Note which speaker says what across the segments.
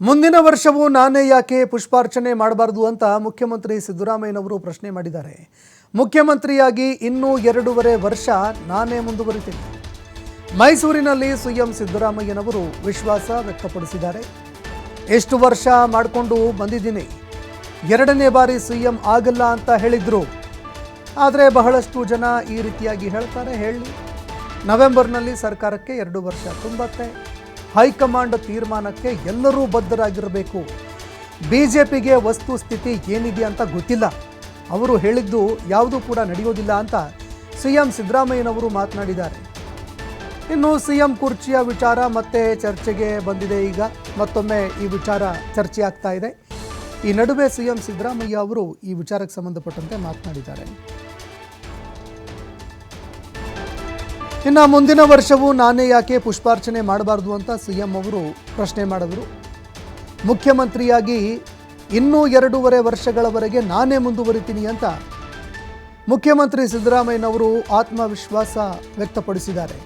Speaker 1: ಮುಂದಿನ ವರ್ಷವೂ ನಾನೇ ಯಾಕೆ ಪುಷ್ಪಾರ್ಚನೆ ಮಾಡಬಾರದು ಅಂತ ಮುಖ್ಯಮಂತ್ರಿ ಸಿದ್ದರಾಮಯ್ಯನವರು ಪ್ರಶ್ನೆ ಮಾಡಿದ್ದಾರೆ. ಮುಖ್ಯಮಂತ್ರಿಯಾಗಿ ಇನ್ನೂ ಎರಡೂವರೆ ವರ್ಷ ನಾನೇ ಮುಂದುವರಿತೀನಿ. ಮೈಸೂರಿನಲ್ಲಿ ಸಿಎಂ ಸಿದ್ದರಾಮಯ್ಯನವರು ವಿಶ್ವಾಸ ವ್ಯಕ್ತಪಡಿಸಿದ್ದಾರೆ. ಎಷ್ಟು ವರ್ಷ ಮಾಡಿಕೊಂಡು ಬಂದಿದ್ದೀನಿ. ಎರಡನೇ ಬಾರಿ ಸಿಎಂ ಆಗಲ್ಲ ಅಂತ ಹೇಳಿದ್ರು. ಆದರೆ ಬಹಳಷ್ಟು ಜನ ಈ ರೀತಿಯಾಗಿ ಹೇಳ್ತಾರೆ, ಹೇಳಿ. ನವೆಂಬರ್ನಲ್ಲಿ ಸರ್ಕಾರಕ್ಕೆ ಎರಡು ವರ್ಷ ತುಂಬತ್ತೆ. ಹೈಕಮಾಂಡ್ ತೀರ್ಮಾನಕ್ಕೆ ಎಲ್ಲರೂ ಬದ್ಧರಾಗಿರಬೇಕು. ಬಿ ಜೆ ಪಿಗೆ ವಸ್ತು ಸ್ಥಿತಿ ಏನಿದೆ ಅಂತ ಗೊತ್ತಿಲ್ಲ. ಅವರು ಹೇಳಿದ್ದು ಯಾವುದೂ ಕೂಡ ನಡೆಯೋದಿಲ್ಲ ಅಂತ ಸಿ ಎಂ ಸಿದ್ದರಾಮಯ್ಯನವರು ಮಾತನಾಡಿದ್ದಾರೆ. ಇನ್ನು ಸಿ ಎಂ ಕುರ್ಚಿಯ ವಿಚಾರ ಮತ್ತೆ ಚರ್ಚೆಗೆ ಬಂದಿದೆ ಈಗ. ಮತ್ತೊಮ್ಮೆ ಈ ವಿಚಾರ ಚರ್ಚೆ ಆಗ್ತಾ ಇದೆ. ಈ ನಡುವೆ ಸಿ ಎಂ ಸಿದ್ದರಾಮಯ್ಯ ಅವರು ಈ ವಿಚಾರಕ್ಕೆ ಸಂಬಂಧಪಟ್ಟಂತೆ ಮಾತನಾಡಿದ್ದಾರೆ. ಇನ್ನು ಮುಂದಿನ ವರ್ಷವೂ ನಾನೇ ಯಾಕೆ ಪುಷ್ಪಾರ್ಚನೆ ಮಾಡಬಾರ್ದು ಅಂತ ಸಿಎಂ ಅವರು ಪ್ರಶ್ನೆ ಮಾಡಿದರು. ಮುಖ್ಯಮಂತ್ರಿಯಾಗಿ ಇನ್ನೂ ಎರಡೂವರೆ ವರ್ಷಗಳವರೆಗೆ ನಾನೇ ಮುಂದುವರಿತೀನಿ ಅಂತ ಮುಖ್ಯಮಂತ್ರಿ ಸಿದ್ದರಾಮಯ್ಯನವರು ಆತ್ಮವಿಶ್ವಾಸ ವ್ಯಕ್ತಪಡಿಸಿದ್ದಾರೆ.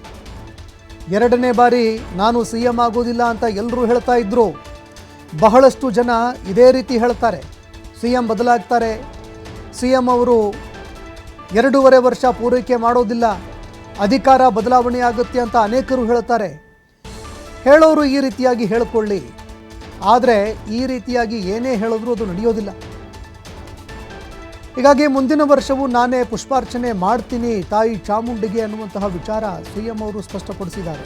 Speaker 1: ಎರಡನೇ ಬಾರಿ ನಾನು ಸಿ ಎಂ ಆಗೋದಿಲ್ಲ ಅಂತ ಎಲ್ಲರೂ ಹೇಳ್ತಾ ಇದ್ರು. ಬಹಳಷ್ಟು ಜನ ಇದೇ ರೀತಿ ಹೇಳ್ತಾರೆ. ಸಿ ಎಂ ಬದಲಾಗ್ತಾರೆ. ಸಿ ಎಂ ಅವರು ಎರಡೂವರೆ ವರ್ಷ ಪೂರೈಕೆ ಮಾಡೋದಿಲ್ಲ. ಅಧಿಕಾರ ಬದಲಾವಣೆ ಆಗುತ್ತೆ ಅಂತ ಅನೇಕರು ಹೇಳ್ತಾರೆ ಹೇಳೋರು ಈ ರೀತಿಯಾಗಿ ಹೇಳ್ಕೊಳ್ಳಿ. ಆದರೆ ಈ ರೀತಿಯಾಗಿ ಏನೇ ಹೇಳಿದ್ರೂ ಅದು ನಡೆಯೋದಿಲ್ಲ. ಹೀಗಾಗಿ ಮುಂದಿನ ವರ್ಷವೂ ನಾನೇ ಪುಷ್ಪಾರ್ಚನೆ ಮಾಡ್ತೀನಿ ತಾಯಿ ಚಾಮುಂಡಿಗೆ ಅನ್ನುವಂತಹ ವಿಚಾರ ಸಿ ಎಂ ಅವರು ಸ್ಪಷ್ಟಪಡಿಸಿದ್ದಾರೆ.